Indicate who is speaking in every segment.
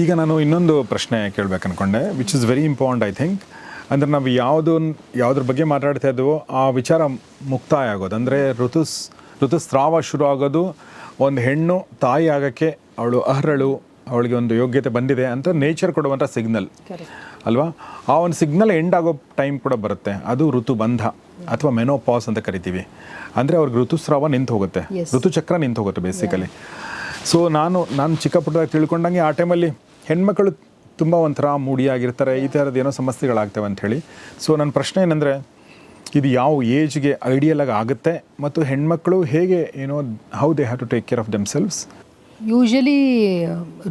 Speaker 1: ಈಗ ನಾನು ಇನ್ನೊಂದು ಪ್ರಶ್ನೆ ಕೇಳಬೇಕು ಅಂದ್ಕೊಂಡೆ which is very important I think ಅಂದರೆ ನಾವು ಯಾವುದು ಯಾವುದ್ರ ಬಗ್ಗೆ ಮಾತಾಡ್ತಾ ಇದ್ದೀವೋ ಆ ವಿಚಾರ ಮುಕ್ತಾಯ ಆಗೋದು. ಅಂದರೆ ಋತುಸ್ ಋತುಸ್ರಾವ ಶುರು ಆಗೋದು ಒಂದು ಹೆಣ್ಣು ತಾಯಿ ಆಗೋಕ್ಕೆ ಅವಳು ಅರ್ಹಳು ಅವಳಿಗೆ ಒಂದು ಯೋಗ್ಯತೆ ಬಂದಿದೆ ಅಂತ ನೇಚರ್ ಕೊಡುವಂಥ ಸಿಗ್ನಲ್ ಅಲ್ವಾ? ಆ ಒಂದು ಸಿಗ್ನಲ್ ಎಂಡ್ ಆಗೋ ಟೈಮ್ ಕೂಡ ಬರುತ್ತೆ. ಅದು ಋತುಬಂಧ ಅಥವಾ ಮೆನೋಪಾಸ್ ಅಂತ ಕರಿತೀವಿ. ಅಂದರೆ ಅವ್ರಿಗೆ ಋತುಸ್ರಾವ ನಿಂತು ಹೋಗುತ್ತೆ. ಋತುಚಕ್ರ ನಿಂತು ಹೋಗುತ್ತೆ ಬೇಸಿಕಲಿ ಸೊ ನಾನು ನಾನು ಚಿಕ್ಕ ಪುಟ್ಟದಾಗ ತಿಳ್ಕೊಂಡಂಗೆ ಆ ಟೈಮಲ್ಲಿ ಹೆಣ್ಮಕ್ಳು ತುಂಬ ಒಂಥರ ಮೂಡಿಯಾಗಿರ್ತಾರೆ, ಈ ಥರದ್ದು ಏನೋ ಸಮಸ್ಯೆಗಳಾಗ್ತವೆ ಅಂಥೇಳಿ ಸೊ ನನ್ನ ಪ್ರಶ್ನೆ ಏನಂದರೆ, ಇದು ಯಾವ ಏಜ್ಗೆ ಐಡಿಯಲ್ ಆಗಿ ಆಗುತ್ತೆ ಮತ್ತು ಹೆಣ್ಮಕ್ಳು ಹೇಗೆ ಏನೋ how they have to take care of themselves
Speaker 2: usually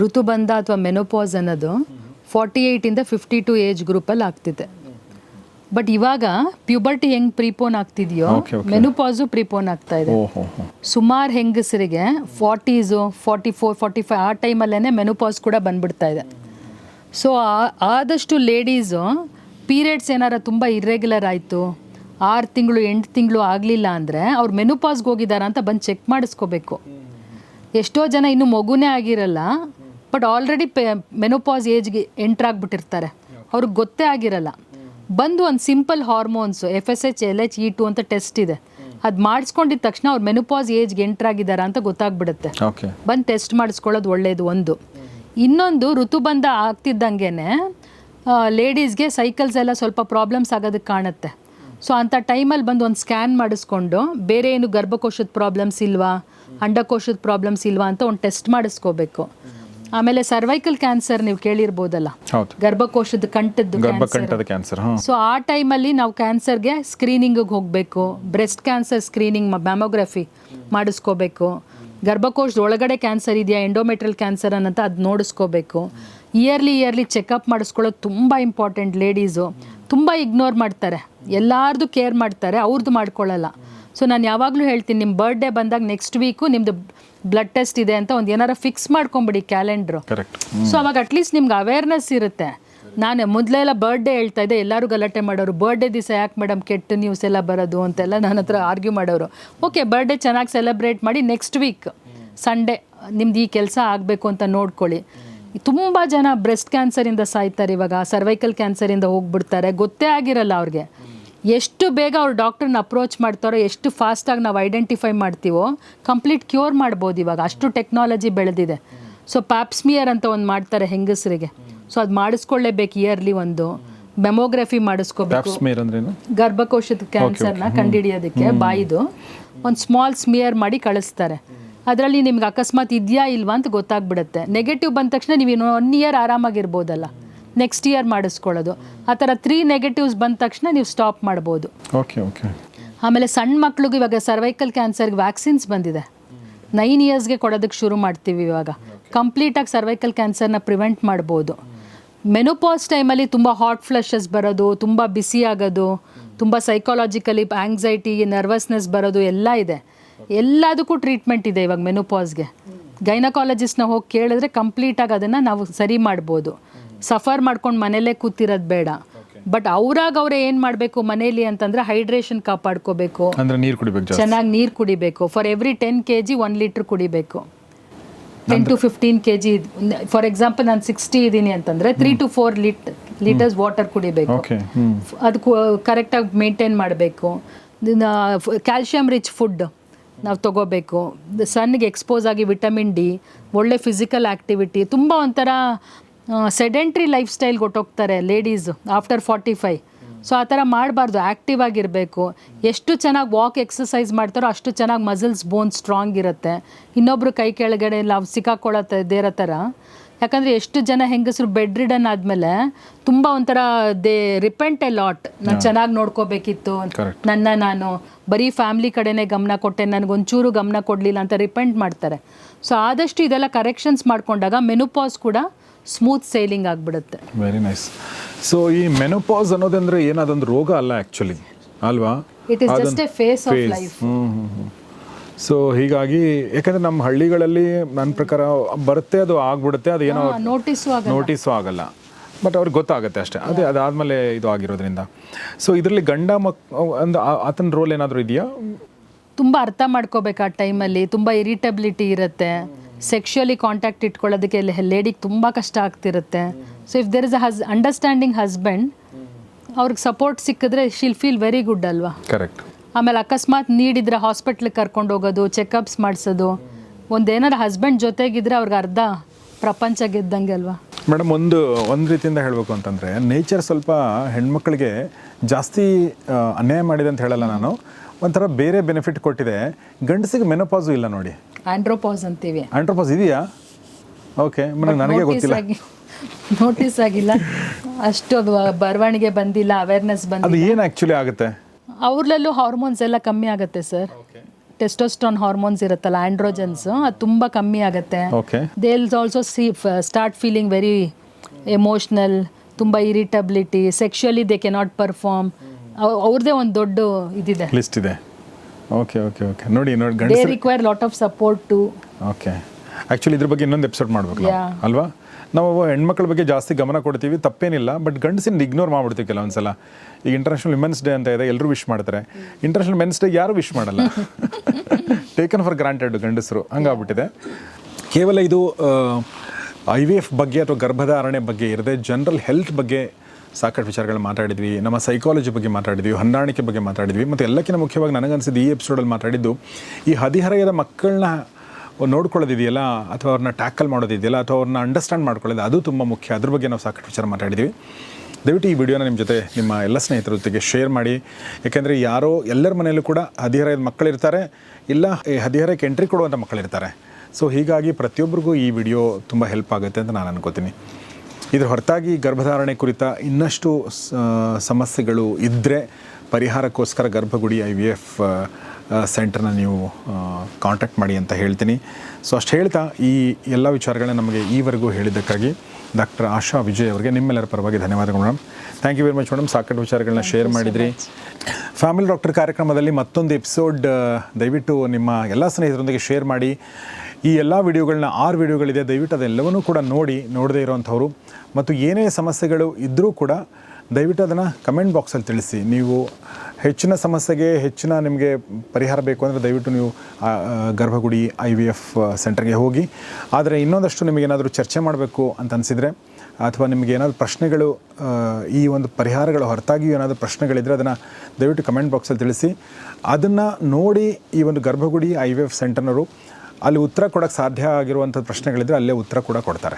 Speaker 2: ಋತುಬಂಧ ಅಥವಾ ಮೆನೋಪಾಸ್ ಅನ್ನೋದು ಫಾರ್ಟಿ ಏಯ್ಟಿಂದ ಫಿಫ್ಟಿ ಟು ಏಜ್ ಗ್ರೂಪಲ್ಲಿ ಆಗ್ತಿದೆ. ಬಟ್ ಇವಾಗ ಪ್ಯೂಬರ್ಟಿ ಹೆಂಗ್ ಪ್ರೀಪೋನ್ ಆಗ್ತಿದೆಯೋ ಮೆನುಪಾಸು ಪ್ರಿಪೋನ್ ಆಗ್ತಾ ಇದೆ. ಸುಮಾರು ಹೆಂಗಸರಿಗೆ forties forty four forty five ಆ ಟೈಮಲ್ಲೇ ಮೆನುಪಾಸ್ ಕೂಡ ಬಂದ್ಬಿಡ್ತಾ ಇದೆ. ಸೊ ಆದಷ್ಟು ಲೇಡೀಸು ಪೀರಿಯಡ್ಸ್ ಏನಾರ ತುಂಬ ಇರ್ರೆಗ್ಯುಲರ್ ಆಯಿತು ಆರು ತಿಂಗಳು ಎಂಟು ತಿಂಗಳು ಆಗಲಿಲ್ಲ ಅಂದರೆ ಅವ್ರು ಮೆನುಪಾಸ್ಗೆ ಹೋಗಿದಾರ ಅಂತ ಬಂದು ಚೆಕ್ ಮಾಡಿಸ್ಕೋಬೇಕು. ಎಷ್ಟೋ ಜನ ಇನ್ನೂ ಮಗುನೇ ಆಗಿರಲ್ಲ ಬಟ್ ಆಲ್ರೆಡಿ ಪೆ ಮೆನುಪಾಸ್ ಏಜ್ಗೆ ಎಂಟ್ರಾಗ್ಬಿಟ್ಟಿರ್ತಾರೆ ಅವ್ರಿಗೆ ಗೊತ್ತೇ ಆಗಿರಲ್ಲ. ಬಂದು ಒಂದು simple hormones F S H L H E two ಅಂತ ಟೆಸ್ಟ್ ಇದೆ. ಅದು ಮಾಡಿಸ್ಕೊಂಡಿದ ತಕ್ಷಣ ಅವ್ರು ಮೆನುಪಾಸ್ ಏಜ್ಗೆ ಎಂಟ್ರಾಗಿದ್ದಾರ ಅಂತ ಗೊತ್ತಾಗ್ಬಿಡುತ್ತೆ. ಬಂದು ಟೆಸ್ಟ್ ಮಾಡಿಸ್ಕೊಳ್ಳೋದು ಒಳ್ಳೆಯದು ಒಂದು. ಇನ್ನೊಂದು ಋತುಬಂಧ ಆಗ್ತಿದ್ದಂಗೆ ಲೇಡೀಸ್ಗೆ ಸೈಕಲ್ಸ್ ಎಲ್ಲ ಸ್ವಲ್ಪ ಪ್ರಾಬ್ಲಮ್ಸ್ ಆಗೋದಕ್ಕೆ ಕಾಣುತ್ತೆ. ಸೊ ಅಂಥ ಟೈಮಲ್ಲಿ ಬಂದು ಒಂದು ಸ್ಕ್ಯಾನ್ ಮಾಡಿಸ್ಕೊಂಡು ಬೇರೆ ಏನು ಗರ್ಭಕೋಶದ ಪ್ರಾಬ್ಲಮ್ಸ್ ಇಲ್ವಾ ಅಂಡಕೋಶದ ಪ್ರಾಬ್ಲಮ್ಸ್ ಇಲ್ವಾ ಅಂತ ಒಂದು ಟೆಸ್ಟ್ ಮಾಡಿಸ್ಕೋಬೇಕು. ಆಮೇಲೆ ಸರ್ವೈಕಲ್ ಕ್ಯಾನ್ಸರ್ ನೀವು ಕೇಳಿರ್ಬೋದಲ್ಲ. ಗರ್ಭಕೋಶದ ಕಂಠದ್ದು ಕ್ಯಾನ್ಸರ್
Speaker 1: ಗರ್ಭಕಂಠದ ಕ್ಯಾನ್ಸರ್ ಹಾಂ.
Speaker 2: ಸೊ ಆ ಟೈಮಲ್ಲಿ ನಾವು ಕ್ಯಾನ್ಸರ್ಗೆ ಸ್ಕ್ರೀನಿಂಗ್ ಹೋಗಬೇಕು. ಬ್ರೆಸ್ಟ್ ಕ್ಯಾನ್ಸರ್ ಸ್ಕ್ರೀನಿಂಗ್ ಮ್ಯಾಮೋಗ್ರಫಿ ಮಾಡಿಸ್ಕೋಬೇಕು. ಗರ್ಭಕೋಶದ ಒಳಗಡೆ ಕ್ಯಾನ್ಸರ್ ಇದೆಯಾ ಎಂಡೋಮೆಟ್ರಿಯಲ್ ಕ್ಯಾನ್ಸರ್ ಅನ್ನಂತ ಅದು ನೋಡಿಸ್ಕೋಬೇಕು. ಇಯರ್ಲಿ ಇಯರ್ಲಿ ಚೆಕಪ್ ಮಾಡಿಸ್ಕೊಳ್ಳೋದು ತುಂಬ ಇಂಪಾರ್ಟೆಂಟ್ ಲೇಡೀಸು ತುಂಬ ಇಗ್ನೋರ್ ಮಾಡ್ತಾರೆ. ಎಲ್ಲಾರ್ದು ಕೇರ್ ಮಾಡ್ತಾರೆ ಅವ್ರದ್ದು ಮಾಡ್ಕೊಳ್ಳಲ್ಲ. ಸೊ ನಾನು ಯಾವಾಗಲೂ ಹೇಳ್ತೀನಿ ನಿಮ್ಮ ಬರ್ಡೇ ಬಂದಾಗ ನೆಕ್ಸ್ಟ್ ವೀಕು ನಿಮ್ಮದು ಬ್ಲಡ್ ಟೆಸ್ಟ್ ಇದೆ ಅಂತ ಒಂದು ಏನಾರ ಫಿಕ್ಸ್ ಮಾಡ್ಕೊಂಬಿಡಿ ಕ್ಯಾಲೆಂಡ್ರು ಸೊ ಅವಾಗ ಅಟ್ಲೀಸ್ಟ್ ನಿಮ್ಗೆ ಅವೇರ್ನೆಸ್ ಇರುತ್ತೆ. ನಾನು ಮೊದಲೆಲ್ಲ ಬರ್ಡೇ ಹೇಳ್ತಾ ಇದ್ದೆ ಎಲ್ಲರೂ ಗಲಾಟೆ ಮಾಡೋರು ಬರ್ಡೇ ದಿವಸ ಯಾಕೆ ಮೇಡಮ್ ಕೆಟ್ಟ ನ್ಯೂಸ್ ಎಲ್ಲ ಬರೋದು ಅಂತೆಲ್ಲ ನನ್ನ ಹತ್ರ ಆರ್ಗ್ಯೂ ಮಾಡೋರು. ಓಕೆ ಬರ್ಡೇ ಚೆನ್ನಾಗಿ ಸೆಲೆಬ್ರೇಟ್ ಮಾಡಿ ನೆಕ್ಸ್ಟ್ ವೀಕ್ ಸಂಡೇ ನಿಮ್ದು ಈ ಕೆಲಸ ಆಗಬೇಕು ಅಂತ ನೋಡ್ಕೊಳ್ಳಿ. ತುಂಬ ಜನ ಬ್ರೆಸ್ಟ್ ಕ್ಯಾನ್ಸರಿಂದ ಸಾಯ್ತಾರೆ ಇವಾಗ ಸರ್ವೈಕಲ್ ಕ್ಯಾನ್ಸರಿಂದ ಹೋಗ್ಬಿಡ್ತಾರೆ ಗೊತ್ತೇ ಆಗಿರಲ್ಲ ಅವ್ರಿಗೆ. ಎಷ್ಟು ಬೇಗ ಅವ್ರು ಡಾಕ್ಟ್ರನ್ನ ಅಪ್ರೋಚ್ ಮಾಡ್ತಾರೋ ಎಷ್ಟು ಫಾಸ್ಟಾಗಿ ನಾವು ಐಡೆಂಟಿಫೈ ಮಾಡ್ತೀವೋ ಕಂಪ್ಲೀಟ್ ಕ್ಯೂರ್ ಮಾಡ್ಬೋದು ಇವಾಗ. ಅಷ್ಟು ಟೆಕ್ನಾಲಜಿ ಬೆಳೆದಿದೆ. ಸೊ ಪ್ಯಾಪ್ಸ್ಮಿಯರ್ ಅಂತ ಒಂದು ಮಾಡ್ತಾರೆ ಹೆಂಗಸರಿಗೆ. ಸೊ ಅದು ಮಾಡಿಸ್ಕೊಳ್ಳೇಬೇಕು ಇಯರ್ಲಿ ಒಂದು. ಮೆಮೋಗ್ರಫಿ ಮಾಡಿಸ್ಕೋಬೇಕು. ಗರ್ಭಕೋಶದ ಕ್ಯಾನ್ಸರ್ನ ಕಂಡುಹಿಡಿಯೋದಕ್ಕೆ ಬಾಯಿದು. ಒಂದು ಸ್ಮಾಲ್ ಸ್ಮಿಯರ್ ಮಾಡಿ ಕಳಿಸ್ತಾರೆ. ಅದರಲ್ಲಿ ನಿಮ್ಗೆ ಅಕಸ್ಮಾತ್ ಇದೆಯಾ ಇಲ್ವಾ ಅಂತ ಗೊತ್ತಾಗ್ಬಿಡುತ್ತೆ. ನೆಗೆಟಿವ್ ಬಂದ ತಕ್ಷಣ ನೀವು ಇನ್ನೊಂದು ಒನ್ ಇಯರ್ ಆರಾಮಾಗಿರ್ಬೋದಲ್ಲ. ನೆಕ್ಸ್ಟ್ ಇಯರ್ ಮಾಡಿಸ್ಕೊಳ್ಳೋದು. ಆ ಥರ ತ್ರೀ ನೆಗೆಟಿವ್ಸ್ ಬಂದ ತಕ್ಷಣ ನೀವು ಸ್ಟಾಪ್ ಮಾಡ್ಬೋದು.
Speaker 1: ಓಕೆ ಓಕೆ
Speaker 2: ಆಮೇಲೆ ಸಣ್ಣ ಮಕ್ಳಿಗೂ ಇವಾಗ ಸರ್ವೈಕಲ್ ಕ್ಯಾನ್ಸರ್ಗೆ ವ್ಯಾಕ್ಸಿನ್ಸ್ ಬಂದಿದೆ. ನೈನ್ ಇಯರ್ಸ್ಗೆ ಕೊಡೋದಕ್ಕೆ ಶುರು ಮಾಡ್ತೀವಿ ಇವಾಗ. ಕಂಪ್ಲೀಟಾಗಿ ಸರ್ವೈಕಲ್ ಕ್ಯಾನ್ಸರ್ನ ಪ್ರಿವೆಂಟ್ ಮಾಡ್ಬೋದು. ಮೆನೋಪಾಸ್ ಟೈಮಲ್ಲಿ ತುಂಬ ಹಾಟ್ ಫ್ಲಶಸ್ ಬರೋದು ತುಂಬ ಬಿಸಿ ಆಗೋದು ತುಂಬ ಸೈಕಾಲಜಿಕಲಿ ಆಂಗ್ಸೈಟಿ ನರ್ವಸ್ನೆಸ್ ಬರೋದು ಎಲ್ಲ ಇದೆ. ಎಲ್ಲದಕ್ಕೂ ಟ್ರೀಟ್ಮೆಂಟ್ ಇದೆ ಇವಾಗ ಮೆನೋಪಾಸ್ಗೆ ಗೈನಕಾಲಜಿಸ್ಟ್ನ ಹೋಗಿ ಕೇಳಿದ್ರೆ ಕಂಪ್ಲೀಟಾಗಿ ಅದನ್ನು ನಾವು ಸರಿ ಮಾಡ್ಬೋದು. ಸಫರ್ ಮಾಡ್ಕೊಂಡು ಮನೇಲೇ ಕೂತಿರೋದು ಬೇಡ. ಬಟ್ ಅವ್ರಾಗ ಅವರೇ ಏನ್ ಮಾಡಬೇಕು ಮನೇಲಿ ಅಂತಂದ್ರೆ ಹೈಡ್ರೇಷನ್ ಕಾಪಾಡ್ಕೋಬೇಕು.
Speaker 1: ಅಂದ್ರೆ ನೀರು ಕುಡಿಬೇಕು
Speaker 2: ಚೆನ್ನಾಗಿ ನೀರು ಕುಡಿಬೇಕು. For every ten K G one litre ಕುಡಿಬೇಕು ten to fifteen K G for example ನಾನು ಸಿಕ್ಸ್ಟಿ ಇದ್ದೀನಿ ಅಂತಂದ್ರೆ ತ್ರೀ ಟು ಫೋರ್ ಲೀಟ್ ಲೀಟರ್ಸ್ ವಾಟರ್ ಕುಡಿಬೇಕು. ಅದು ಕರೆಕ್ಟಾಗಿ ಮೇಂಟೈನ್ ಮಾಡಬೇಕು. ಕ್ಯಾಲ್ಶಿಯಂ ರಿಚ್ ಫುಡ್ ನಾವು ತಗೋಬೇಕು. ಸನ್ಗೆ ಎಕ್ಸ್ಪೋಸ್ ಆಗಿ ವಿಟಮಿನ್ ಡಿ ಒಳ್ಳೆ ಫಿಸಿಕಲ್ ಆ್ಯಕ್ಟಿವಿಟಿ ತುಂಬ ಒಂಥರ sedentary life style ಕೊಟ್ಟೋಗ್ತಾರೆ ladies after forty five so ಆ ಥರ ಮಾಡಬಾರ್ದು ಆ್ಯಕ್ಟಿವ್ ಆಗಿರಬೇಕು. ಎಷ್ಟು ಚೆನ್ನಾಗಿ ವಾಕ್ ಎಕ್ಸಸೈಸ್ ಮಾಡ್ತಾರೋ ಅಷ್ಟು ಚೆನ್ನಾಗಿ ಮಸಲ್ಸ್ ಬೋನ್ ಸ್ಟ್ರಾಂಗ್ ಇರುತ್ತೆ. ಇನ್ನೊಬ್ರು ಕೈ ಕೆಳಗಡೆ ನಾವು ಸಿಕ್ಕಾಕೊಳ್ಳೋ ಇರೋ ಥರ. ಯಾಕಂದರೆ ಎಷ್ಟು ಜನ ಹೆಂಗಸರು ಬೆಡ್ ರಿಡನ್ ಆದಮೇಲೆ ತುಂಬ ಒಂಥರ ದೇ ರಿಪೆಂಟ್ ಎ ಲಾಟ್ ನಾನು ಚೆನ್ನಾಗಿ ನೋಡ್ಕೋಬೇಕಿತ್ತು. ನನ್ನ ನಾನು ಬರೀ ಫ್ಯಾಮ್ಲಿ ಕಡೆನೇ ಗಮನ ಕೊಟ್ಟೆ ನನಗೊಂಚೂರು ಗಮನ ಕೊಡಲಿಲ್ಲ ಅಂತ ರಿಪೆಂಟ್ ಮಾಡ್ತಾರೆ. ಸೊ ಆದಷ್ಟು ಇದೆಲ್ಲ ಕರೆಕ್ಷನ್ಸ್ ಮಾಡಿಕೊಂಡಾಗ ಮೆನುಪಾಸ್ ಕೂಡ ಸ್ಮೂತ್ ಸೇಲಿಂಗ್ ಆಗಿಬಿಡುತ್ತೆ.
Speaker 1: ವೆರಿ ನೈಸ್ ಸೊ ಈ ಮೆನೋಪಾಸ್ ಅನ್ನೋದಂದ್ರೆ ಏನದೊಂದು ರೋಗ ಅಲ್ಲ ಆ್ಯಕ್ಚುಲಿ ಅಲ್ವಾ?
Speaker 2: It is just a phase of life
Speaker 1: so ಹೀಗಾಗಿ ಯಾಕಂದ್ರೆ ನಮ್ಮ ಹಳ್ಳಿಗಳಲ್ಲಿ ನನ್ನ ಪ್ರಕಾರ ಬರುತ್ತೆ ಅದು ಆಗ್ಬಿಡುತ್ತೆ ಅದು ಏನೋ
Speaker 2: ನೋಟಿಸ್
Speaker 1: ನೋಟಿಸು ಆಗಲ್ಲ. ಬಟ್ ಅವ್ರಿಗೆ ಗೊತ್ತಾಗುತ್ತೆ ಅಷ್ಟೇ. ಅದೇ ಅದಾದ್ಮೇಲೆ ಇದು ಆಗಿರೋದ್ರಿಂದ. ಸೊ ಇದರಲ್ಲಿ ಗಂಡ ಮಕ್ ಒಂದು ಆತನ ರೋಲ್ ಏನಾದರೂ ಇದೆಯಾ?
Speaker 2: ತುಂಬ ಅರ್ಥ ಮಾಡ್ಕೋಬೇಕು ಆ ಟೈಮಲ್ಲಿ ತುಂಬ ಇರಿಟಬಿಲಿಟಿ ಇರುತ್ತೆ. ಸೆಕ್ಷುಯಲಿ ಕಾಂಟ್ಯಾಕ್ಟ್ ಇಟ್ಕೊಳ್ಳೋದಕ್ಕೆ ಲೇಡಿಗೆ ತುಂಬ ಕಷ್ಟ ಆಗ್ತಿರುತ್ತೆ. So if there is a ಹಸ್ ಅಂಡರ್ಸ್ಟ್ಯಾಂಡಿಂಗ್ ಹಸ್ಬೆಂಡ್ ಅವ್ರಿಗೆ ಸಪೋರ್ಟ್ ಸಿಕ್ಕಿದ್ರೆ ಶಿಲ್ ಫೀಲ್ ವೆರಿ ಗುಡ್ ಅಲ್ವಾ?
Speaker 1: ಕರೆಕ್ಟ್
Speaker 2: ಆಮೇಲೆ ಅಕಸ್ಮಾತ್ ನೀಡಿದ್ರೆ ಹಾಸ್ಪಿಟ್ಲಿಗೆ ಕರ್ಕೊಂಡು ಹೋಗೋದು ಚೆಕಪ್ಸ್ ಮಾಡಿಸೋದು ಒಂದೇನಾರು ಹಸ್ಬೆಂಡ್ ಜೊತೆಗಿದ್ರೆ ಅವ್ರಿಗೆ ಅರ್ಧ ಪ್ರಪಂಚ ಗೆದ್ದಂಗೆ ಅಲ್ವಾ?
Speaker 1: ಮೇಡಮ್ ಒಂದು ಒಂದು ರೀತಿಯಿಂದ ಹೇಳಬೇಕು ಅಂತಂದರೆ ನೇಚರ್ ಸ್ವಲ್ಪ ಹೆಣ್ಮಕ್ಳಿಗೆ ಜಾಸ್ತಿ ಅನ್ಯಾಯ ಮಾಡಿದೆ ಅಂತ ಹೇಳಲ್ಲ ನಾನು. ಒಂಥರ ಬೇರೆ ಬೆನಿಫಿಟ್ ಕೊಟ್ಟಿದೆ. ಗಂಡಸಿಗೆ ಮೆನೋಪಾಸು ಇಲ್ಲ ನೋಡಿ.
Speaker 2: ಆಂಡ್ರೋಪಾಸ್ ಅಂತೀವಿ.
Speaker 1: ಆಂಡ್ರೋಪಾಸ್ ಇದೆಯಾ? ಓಕೆ ಮೇಡಮ್ ನನಗೆ ಗೊತ್ತಿಲ್ಲ.
Speaker 2: ನೋಟಿಸ್ ಆಗಿಲ್ಲ. ಅಷ್ಟು ಅದು ಬರವಣಿಗೆ ಬಂದಿಲ್ಲ ಅವೇರ್ನೆಸ್
Speaker 1: ಅದು
Speaker 2: ಬಂದಿಲ್ಲ
Speaker 1: ಏನು ಆ್ಯಕ್ಚುಲಿ ಆಗುತ್ತೆ?
Speaker 2: ಅವ್ರಲ್ಲೂ ಹಾರ್ಮೋನ್ಸ್ ಎಲ್ಲ ಕಮ್ಮಿ ಆಗುತ್ತೆ ಸರ್ ಟೆಸ್ಟೋಸ್ಟ್ರಾನ್ ಹಾರ್ಮೋನ್ಸ್ ಇರುತ್ತಲ್ಲ ಆಂಡ್ರೋಜನ್ಸ್ ಅದು ತುಂಬ ಕಮ್ಮಿ ಆಗುತ್ತೆ.
Speaker 1: Okay
Speaker 2: they ills also see start feeling very emotional ತುಂಬ irritability sexually they cannot perform ಅವ್ರದ್ದೇ ಒಂದು ದೊಡ್ಡ ಇದಿದೆ.
Speaker 1: ಲಿಸ್ಟ್ ಇದೆ. ಓಕೆ ಓಕೆ ಓಕೆ ನೋಡಿ ನೋಡಿ
Speaker 2: they require lot of support to
Speaker 1: okay actually ಇದ್ರ ಬಗ್ಗೆ ಇನ್ನೊಂದು ಎಪಿಸೋಡ್ ಮಾಡ್ಬೇಕು ನಾವು.
Speaker 2: Yeah.
Speaker 1: ಅಲ್ವಾ? ನಾವು ಹೆಣ್ಮಕ್ಳ ಬಗ್ಗೆ ಜಾಸ್ತಿ ಗಮನ ಕೊಡ್ತೀವಿ ತಪ್ಪೇನಿಲ್ಲ ಬಟ್ ಗಂಡಸಿನ ಇಗ್ನೋರ್ ಮಾಡ್ಬಿಡ್ತೀವಿ ಕೆಲವೊಂದು ಸಲ ಈಗ ಇಂಟರ್ನ್ಯಾಷನಲ್ ವಿಮೆನ್ಸ್ ಡೇ ಅಂತ ಇದೆ ಎಲ್ಲರೂ ವಿಶ್ ಮಾಡ್ತಾರೆ. ಇಂಟರ್ನ್ಯಾಷನಲ್ ಮೆನ್ಸ್ ಡೇ ಯಾರು ವಿಶ್ ಮಾಡಲ್ಲ. ಟೇಕನ್ ಫಾರ್ ಗ್ರಾಂಟೆಡ್ ಗಂಡಸರು. ಹಂಗಾಗ್ಬಿಟ್ಟಿದೆ. ಕೇವಲ ಇದು ಐ ವಿ ಎಫ್ ಬಗ್ಗೆ ಅಥವಾ ಗರ್ಭಧಾರಣೆ ಬಗ್ಗೆ ಇರದೆ ಜನರಲ್ ಹೆಲ್ತ್ ಬಗ್ಗೆ ಸಾಕಷ್ಟು ವಿಚಾರಗಳು ಮಾತಾಡಿದ್ವಿ, ನಮ್ಮ ಸೈಕಾಲಜಿ ಬಗ್ಗೆ ಮಾತಾಡಿದ್ವಿ, ಹೊಂದಾಣಿಕೆ ಬಗ್ಗೆ ಮಾತಾಡಿದ್ವಿ, ಮತ್ತು ಎಲ್ಲಕ್ಕಿಂತ ಮುಖ್ಯವಾಗಿ ನನಗನ್ಸಿದ್ದು ಈ ಎಪಿಸೋಡಲ್ಲಿ ಮಾತಾಡಿದ್ದು ಈ ಹದಿಹರೆಯದ ಮಕ್ಕಳನ್ನ ನೋಡ್ಕೊಳ್ಳೋದಿದೆಯಲ್ಲ, ಅಥವಾ ಅವ್ರನ್ನ ಟ್ಯಾಕಲ್ ಮಾಡೋದಿದೆಯಲ್ಲ, ಅಥವಾ ಅವ್ರನ್ನ ಅಂಡರ್ಸ್ಟ್ಯಾಂಡ್ ಮಾಡ್ಕೊಳ್ಳೋದು ಅದು ತುಂಬ ಮುಖ್ಯ. ಅದ್ರ ಬಗ್ಗೆ ನಾವು ಸಾಕಷ್ಟು ವಿಚಾರ ಮಾತಾಡಿದ್ವಿ. ದಯವಿಟ್ಟು ಈ ವಿಡಿಯೋನ ನಿಮ್ಮ ಜೊತೆ ನಿಮ್ಮ ಎಲ್ಲ ಸ್ನೇಹಿತರ ಜೊತೆಗೆ ಶೇರ್ ಮಾಡಿ. ಯಾಕೆಂದರೆ ಯಾರೋ ಎಲ್ಲರ ಮನೆಯಲ್ಲೂ ಕೂಡ ಹದಿಹರೆಯದ ಮಕ್ಕಳಿರ್ತಾರೆ, ಇಲ್ಲ ಈ ಹದಿಹರೆಯಕ್ಕೆ ಎಂಟ್ರಿ ಕೊಡುವಂಥ ಮಕ್ಕಳಿರ್ತಾರೆ. ಸೊ ಹೀಗಾಗಿ ಪ್ರತಿಯೊಬ್ಬರಿಗೂ ಈ ವಿಡಿಯೋ ತುಂಬ ಹೆಲ್ಪ್ ಆಗುತ್ತೆ ಅಂತ ನಾನು ಅನ್ಕೋತೀನಿ. ಇದ್ರ ಹೊರತಾಗಿ ಗರ್ಭಧಾರಣೆ ಕುರಿತ ಇನ್ನಷ್ಟು ಸಮಸ್ಯೆಗಳು ಇದ್ದರೆ ಪರಿಹಾರಕ್ಕೋಸ್ಕರ ಗರ್ಭಗುಡಿ ಐ ವಿ ಎಫ್ ಸೆಂಟರ್ನ ನೀವು ಕಾಂಟ್ಯಾಕ್ಟ್ ಮಾಡಿ ಅಂತ ಹೇಳ್ತೀನಿ. ಸೊ ಅಷ್ಟು ಹೇಳ್ತಾ ಈ ಎಲ್ಲ ವಿಚಾರಗಳನ್ನ ನಮಗೆ ಈವರೆಗೂ ಹೇಳಿದ್ದಕ್ಕಾಗಿ ಡಾಕ್ಟರ್ ಆಶಾ ವಿಜಯ್ ಅವರಿಗೆ ನಿಮ್ಮೆಲ್ಲರ ಪರವಾಗಿ ಧನ್ಯವಾದಗಳು madam. Thank you very much madam. ಸಾಕಷ್ಟು ವಿಚಾರಗಳನ್ನ ಶೇರ್ ಮಾಡಿದ್ರಿ. ಫ್ಯಾಮಿಲಿ ಡಾಕ್ಟರ್ ಕಾರ್ಯಕ್ರಮದಲ್ಲಿ ಮತ್ತೊಂದು ಎಪಿಸೋಡ್ ದಯವಿಟ್ಟು ನಿಮ್ಮ ಎಲ್ಲ ಸ್ನೇಹಿತರೊಂದಿಗೆ ಶೇರ್ ಮಾಡಿ. ಈ ಎಲ್ಲ ವಿಡಿಯೋಗಳನ್ನ ಆರು ವಿಡಿಯೋಗಳಿದೆ, ದಯವಿಟ್ಟು ಅದೆಲ್ಲವನ್ನೂ ಕೂಡ ನೋಡಿ ನೋಡದೇ ಇರೋವಂಥವ್ರು. ಮತ್ತು ಏನೇ ಸಮಸ್ಯೆಗಳು ಇದ್ದರೂ ಕೂಡ ದಯವಿಟ್ಟು ಅದನ್ನು ಕಮೆಂಟ್ ಬಾಕ್ಸಲ್ಲಿ ತಿಳಿಸಿ. ನೀವು ಹೆಚ್ಚಿನ ಸಮಸ್ಯೆಗೆ ಹೆಚ್ಚಿನ ನಿಮಗೆ ಪರಿಹಾರ ಬೇಕು ಅಂದರೆ ದಯವಿಟ್ಟು ನೀವು ಗರ್ಭಗುಡಿ ಐ ವಿ ಎಫ್ ಸೆಂಟರ್ಗೆ ಹೋಗಿ. ಆದರೆ ಇನ್ನೊಂದಷ್ಟು ನಿಮಗೇನಾದರೂ ಚರ್ಚೆ ಮಾಡಬೇಕು ಅಂತ ಅನಿಸಿದರೆ, ಅಥವಾ ನಿಮಗೆ ಏನಾದರೂ ಪ್ರಶ್ನೆಗಳು ಈ ಒಂದು ಪರಿಹಾರಗಳ ಹೊರತಾಗಿಯೂ ಏನಾದರೂ ಪ್ರಶ್ನೆಗಳಿದ್ದರೆ ಅದನ್ನು ದಯವಿಟ್ಟು ಕಮೆಂಟ್ ಬಾಕ್ಸಲ್ಲಿ ತಿಳಿಸಿ. ಅದನ್ನು ನೋಡಿ ಈ ಒಂದು ಗರ್ಭಗುಡಿ ಐ ವಿ ಎಫ್ ಸೆಂಟರ್ನವರು ಅಲ್ಲಿ ಉತ್ತರ ಕೊಡೋಕ್ಕೆ ಸಾಧ್ಯ ಆಗಿರುವಂಥ ಪ್ರಶ್ನೆಗಳಿದ್ರೆ ಅಲ್ಲೇ ಉತ್ತರ ಕೂಡ ಕೊಡ್ತಾರೆ.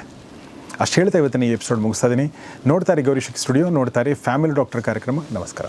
Speaker 1: ಅಷ್ಟು ಹೇಳ್ತಾ ಇವತ್ತಿನ ಈ ಎಪಿಸೋಡ್ ಮುಗಿಸ್ತಾ ಇದ್ದೀನಿ ನೋಡ್ತಾರೆ ಗೌರಿ ಸ್ಟುಡಿಯೋ ನೋಡ್ತಾರೆ ಫ್ಯಾಮಿಲಿ ಡಾಕ್ಟರ್ ಕಾರ್ಯಕ್ರಮ. ನಮಸ್ಕಾರ.